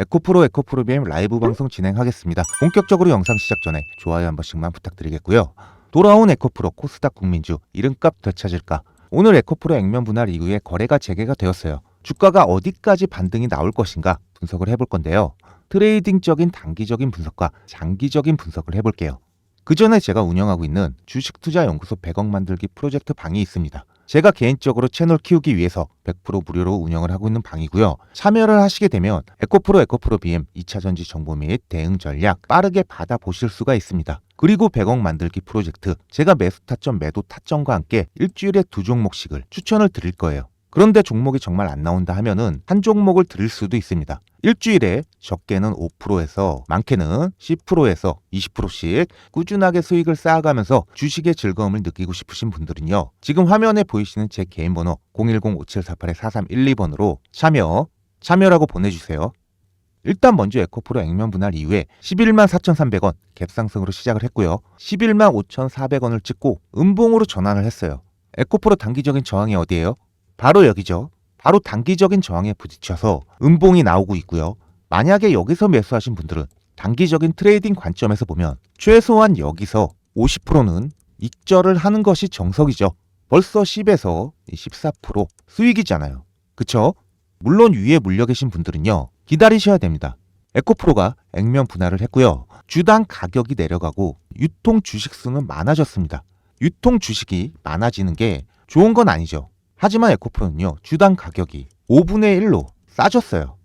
에코프로 에코프로 BM 라이브 방송 진행하겠습니다. 본격적으로 영상 시작 전에 좋아요 한 번씩만 부탁드리겠고요. 돌아온 에코프로 코스닥 국민주 이름값 되찾을까? 오늘 에코프로 액면 분할 이후에 거래가 재개가 되었어요. 주가가 어디까지 반등이 나올 것인가 분석을 해볼 건데요. 트레이딩적인 단기적인 분석과 장기적인 분석을 해볼게요. 그 전에 제가 운영하고 있는 주식투자연구소 100억 만들기 프로젝트 방이 있습니다. 제가 개인적으로 채널 키우기 위해서 100% 무료로 운영을 하고 있는 방이고요. 참여를 하시게 되면 에코프로 에코프로 BM 2차 전지 정보 및 대응 전략 빠르게 받아보실 수가 있습니다. 그리고 100억 만들기 프로젝트 제가 매수 타점 매도 타점과 함께 일주일에 두 종목씩을 추천을 드릴 거예요. 그런데 종목이 정말 안 나온다 하면은 한 종목을 드릴 수도 있습니다. 일주일에 적게는 5%에서 많게는 10%에서 20%씩 꾸준하게 수익을 쌓아가면서 주식의 즐거움을 느끼고 싶으신 분들은요. 지금 화면에 보이시는 제 개인 번호 010-5748-4312번으로 참여, 참여라고 보내주세요. 일단 먼저 에코프로 액면 분할 이후에 11만 4,300원 갭상승으로 시작을 했고요. 11만 5,400원을 찍고 음봉으로 전환을 했어요. 에코프로 단기적인 저항이 어디예요? 바로 여기죠. 바로 단기적인 저항에 부딪혀서 음봉이 나오고 있고요. 만약에 여기서 매수하신 분들은 단기적인 트레이딩 관점에서 보면 최소한 여기서 50%는 익절을 하는 것이 정석이죠. 벌써 10에서 14% 수익이잖아요. 그쵸? 물론 위에 물려 계신 분들은요. 기다리셔야 됩니다. 에코프로가 액면 분할을 했고요. 주당 가격이 내려가고 유통 주식 수는 많아졌습니다. 유통 주식이 많아지는 게 좋은 건 아니죠. 하지만 에코프로는요, 주당 가격이 5분의 1로 싸졌어요.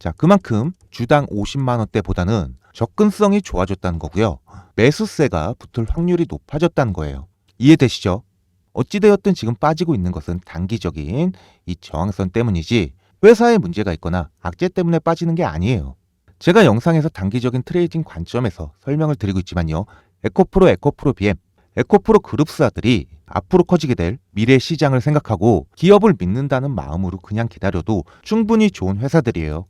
자, 그만큼 주당 50만원대보다는 접근성이 좋아졌다는 거고요. 매수세가 붙을 확률이 높아졌다는 거예요. 이해되시죠? 어찌되었든 지금 빠지고 있는 것은 단기적인 이 저항선 때문이지 회사에 문제가 있거나 악재 때문에 빠지는 게 아니에요. 제가 영상에서 단기적인 트레이딩 관점에서 설명을 드리고 있지만요. 에코프로, 에코프로 BM, 에코프로 그룹사들이 앞으로 커지게 될 미래 시장을 생각하고 기업을 믿는다는 마음으로 그냥 기다려도 충분히 좋은 회사들이에요.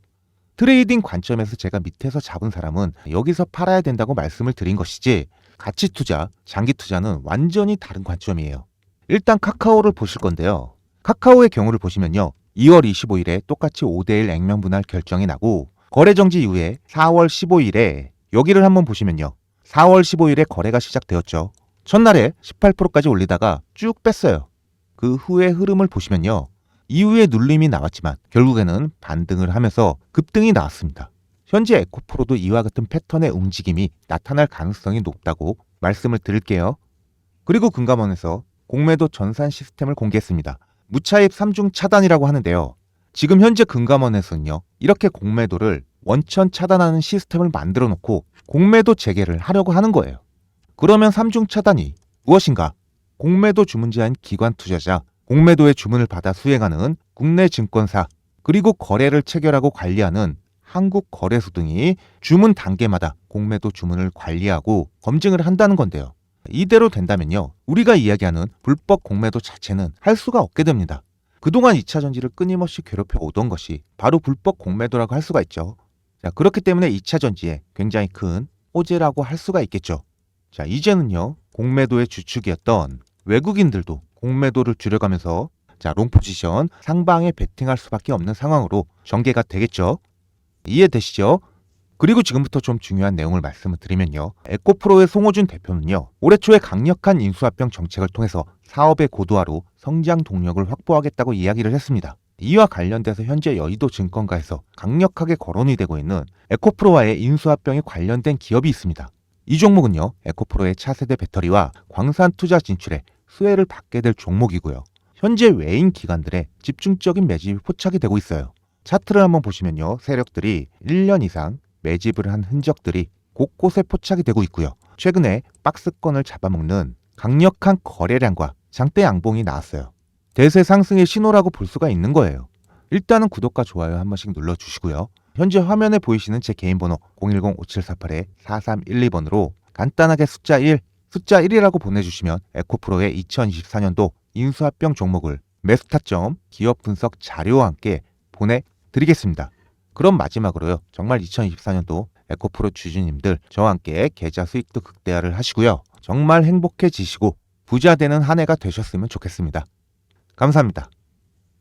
트레이딩 관점에서 제가 밑에서 잡은 사람은 여기서 팔아야 된다고 말씀을 드린 것이지 가치 투자, 장기 투자는 완전히 다른 관점이에요. 일단 카카오를 보실 건데요. 카카오의 경우를 보시면요. 2월 25일에 똑같이 5대1 액면 분할 결정이 나고 거래 정지 이후에 4월 15일에 여기를 한번 보시면요. 4월 15일에 거래가 시작되었죠. 첫날에 18%까지 올리다가 쭉 뺐어요. 그 후의 흐름을 보시면요. 이후에 눌림이 나왔지만 결국에는 반등을 하면서 급등이 나왔습니다. 현재 에코프로도 이와 같은 패턴의 움직임이 나타날 가능성이 높다고 말씀을 드릴게요. 그리고 금감원에서 공매도 전산 시스템을 공개했습니다. 무차입 3중 차단이라고 하는데요. 지금 현재 금감원에서는요. 이렇게 공매도를 원천 차단하는 시스템을 만들어 놓고 공매도 재개를 하려고 하는 거예요. 그러면 3중 차단이 무엇인가? 공매도 주문자인 기관 투자자, 공매도의 주문을 받아 수행하는 국내 증권사, 그리고 거래를 체결하고 관리하는 한국거래소 등이 주문 단계마다 공매도 주문을 관리하고 검증을 한다는 건데요. 이대로 된다면요. 우리가 이야기하는 불법 공매도 자체는 할 수가 없게 됩니다. 그동안 2차 전지를 끊임없이 괴롭혀 오던 것이 바로 불법 공매도라고 할 수가 있죠. 자, 그렇기 때문에 2차 전지에 굉장히 큰 호재라고 할 수가 있겠죠. 자, 이제는요. 공매도의 주축이었던 외국인들도 공매도를 줄여가면서 자, 롱 포지션 상방에 베팅할 수밖에 없는 상황으로 전개가 되겠죠. 이해되시죠? 그리고 지금부터 좀 중요한 내용을 말씀을 드리면요. 에코프로의 송호준 대표는요. 올해 초에 강력한 인수합병 정책을 통해서 사업의 고도화로 성장 동력을 확보하겠다고 이야기를 했습니다. 이와 관련돼서 현재 여의도 증권가에서 강력하게 거론이 되고 있는 에코프로와의 인수합병에 관련된 기업이 있습니다. 이 종목은요. 에코프로의 차세대 배터리와 광산 투자 진출에 수혜를 받게 될 종목이고요. 현재 외인 기관들의 집중적인 매집이 포착이 되고 있어요. 차트를 한번 보시면요. 세력들이 1년 이상 매집을 한 흔적들이 곳곳에 포착이 되고 있고요. 최근에 박스권을 잡아먹는 강력한 거래량과 장대 양봉이 나왔어요. 대세 상승의 신호라고 볼 수가 있는 거예요. 일단은 구독과 좋아요 한 번씩 눌러주시고요. 현재 화면에 보이시는 제 개인 번호 010-5748-4312번으로 간단하게 숫자 1, 숫자 1이라고 보내주시면 에코프로의 2024년도 인수합병 종목을 매수 타점, 기업 분석 자료와 함께 보내드리겠습니다. 그럼 마지막으로요. 정말 2024년도 에코프로 주주님들 저와 함께 계좌 수익도 극대화를 하시고요. 정말 행복해지시고 부자 되는 한 해가 되셨으면 좋겠습니다. 감사합니다.